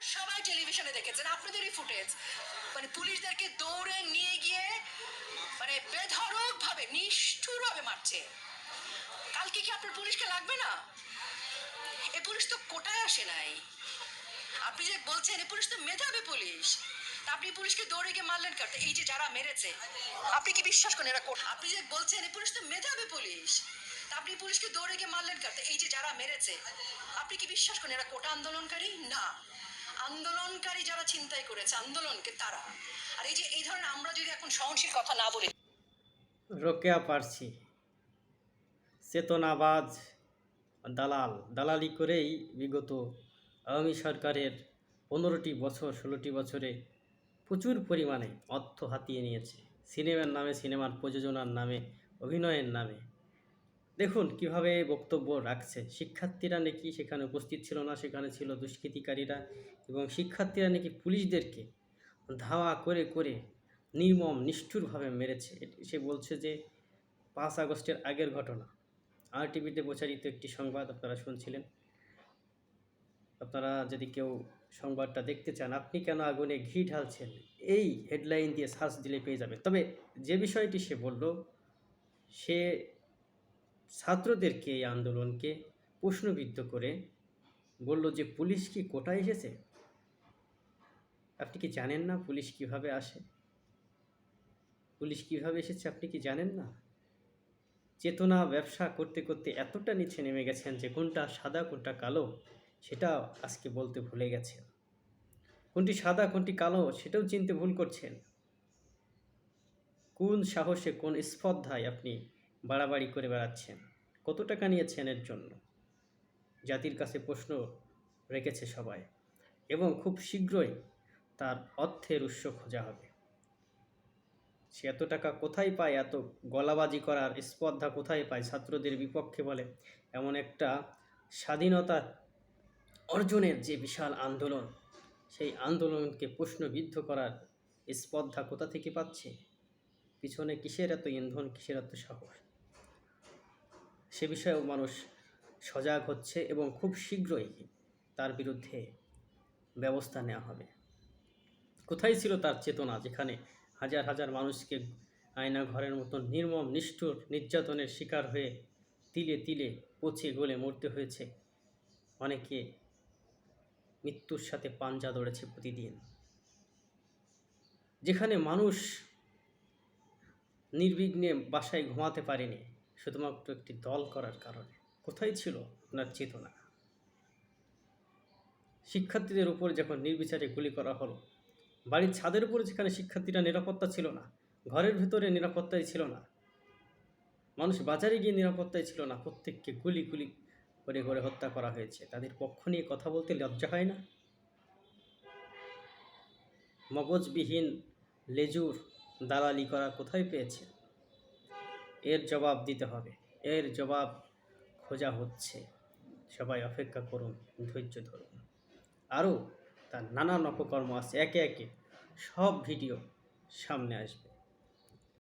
সবাই টেলিভিশনে দেখেছেন, আপনাদেরই ফুটেজ মানে পুলিশদেরকে দৌড়ে নিয়ে গিয়ে মানে বেধড়ক ভাবে নিষ্ঠুর ভাবে মারছে। কালকে কি আপনার পুলিশকে লাগবে না? এ পুলিশ তো কোটায় আসে নাই। আপনি যে বলছেন, এ পুলিশ তো মেধাবী পুলিশ। আপনি পুলিশকে দৌড়ে গিয়ে মারলেন কেন? এই যে যারা মেরেছে, আপনি কি বিশ্বাস করেন এরা কোট আপনি যে বলছেন, এ পুলিশ তো মেধাবী পুলিশ। আপনি পুলিশকে দৌড়ে গিয়ে মারলেন কেন? এই যে যারা মেরেছে, আপনি কি বিশ্বাস করেন এরা কোটা আন্দোলনকারী? না। আন্দোলনকারী যারা চিন্তাই করেছে, আন্দোলনকে তারা। আর এই যে, এই ধরনের আমরা যদি এখন সহনশীল কথা না বলি রোকেয়া পারছি চেতনাবাজ দালাল। দালালি করেই বিগত আওয়ামী সরকারের পনেরোটি বছর, ষোলোটি বছরে প্রচুর পরিমাণে অর্থ হাতিয়ে নিয়েছে। সিনেমার নামে, সিনেমার প্রযোজনার নামে, অভিনয়ের নামে। দেখুন, কীভাবে বক্তব্য রাখছে। শিক্ষার্থীরা নাকি সেখানে উপস্থিত ছিল না, সেখানে ছিল দুষ্কৃতিকারীরা এবং শিক্ষার্থীরা নাকি পুলিশদেরকে ধাওয়া করে করে নির্মম, নিষ্ঠুরভাবে মেরেছে। সে বলছে যে, পাঁচ আগস্টের আগের ঘটনা। আর টিভিতে প্রচারিত একটি সংবাদ আপনারা শুনছিলেন। আপনারা যদি কেউ সংবাদটা দেখতে চান, আপনি কেন আগুনে ঘি ঢালছেন? এই হেডলাইন দিয়ে সার্চ দিলে পেয়ে যাবেন। তবে যে বিষয়টি সে বলল, সে ছাত্রদেরকে এই আন্দোলনকে প্রশ্নবিদ্ধ করে বলল যে পুলিশ কি কোটায় এসেছে? আপনি কি জানেন না পুলিশ কীভাবে আসে? পুলিশ কীভাবে এসেছে আপনি কি জানেন না? চেতনা ব্যবসা করতে করতে এতটা নিচে নেমে গেছেন যে কোনটা সাদা, কোনটা কালো, সেটা আজকে বলতে ভুলে গেছেন। কোনটি সাদা, কোনটি কালো, সেটাও চিনতে ভুল করছেন। কোন সাহসে, কোন স্পর্ধায় আপনি বাড়াবাড়ি করে বেড়াচ্ছেন কত টাকা নিয়েছেন এর জন্য? জাতির কাছে প্রশ্ন রেখেছে সবাই। এবং খুব শীঘ্রই তার অর্থের উৎস খোঁজা হবে। সে এত টাকা কোথায় পায়, এত গলাবাজি করার স্পর্ধা কোথায় পায়, ছাত্রদের বিপক্ষে বলে, এমন একটা স্বাধীনতা অর্জনের যে বিশাল আন্দোলন, সেই আন্দোলনকে প্রশ্নবিদ্ধ করার স্পর্ধা কোথা থেকে পাচ্ছে? পিছনে কিসের এত ইন্ধন, কিসের এত সাহস? সে বিষয়েও মানুষ সজাগ হচ্ছে এবং খুব শীঘ্রই তার বিরুদ্ধে ব্যবস্থা নেওয়া হবে। কোথায় ছিল তার চেতনা? যেখানে হাজার হাজার মানুষকে আয়না ঘরের মতন নির্মম, নিষ্ঠুর নির্যাতনের শিকার হয়ে তিলে তিলে পচে গলে মরতে হয়েছে। অনেকে মৃত্যুর সাথে পাঞ্জা দৌড়েছে প্রতিদিন। যেখানে মানুষ নির্বিঘ্নে বাসায় ঘুমাতে পারেনি শুধুমাত্র একটি দল করার কারণে। কোথায় ছিল? আপনার চেতনা। শিক্ষার্থীদের উপর যখন নির্বিচারে গুলি করা হলো, বাড়ির ছাদের উপরে যেখানে শিক্ষার্থীরা নিরাপত্তা ছিল না, ঘরের ভেতরে নিরাপত্তাই ছিল না, মানুষ বাজারে গিয়ে নিরাপত্তাই ছিল না, প্রত্যেককে গুলি গুলি করে করে হত্যা করা হয়েছে। তাদের পক্ষ নিয়ে কথা বলতে লজ্জা হয় না? মগজবিহীন লেজুর দালালি করা কোথায় পেয়েছে? এর জবাব দিতে হবে। এর জবাব খোঁজা হচ্ছে। সবাই অপেক্ষা করুন, ধৈর্য ধরুন। আরও তার নানান অপকর্ম আছে, একে একে সব ভিডিও সামনে আসবে।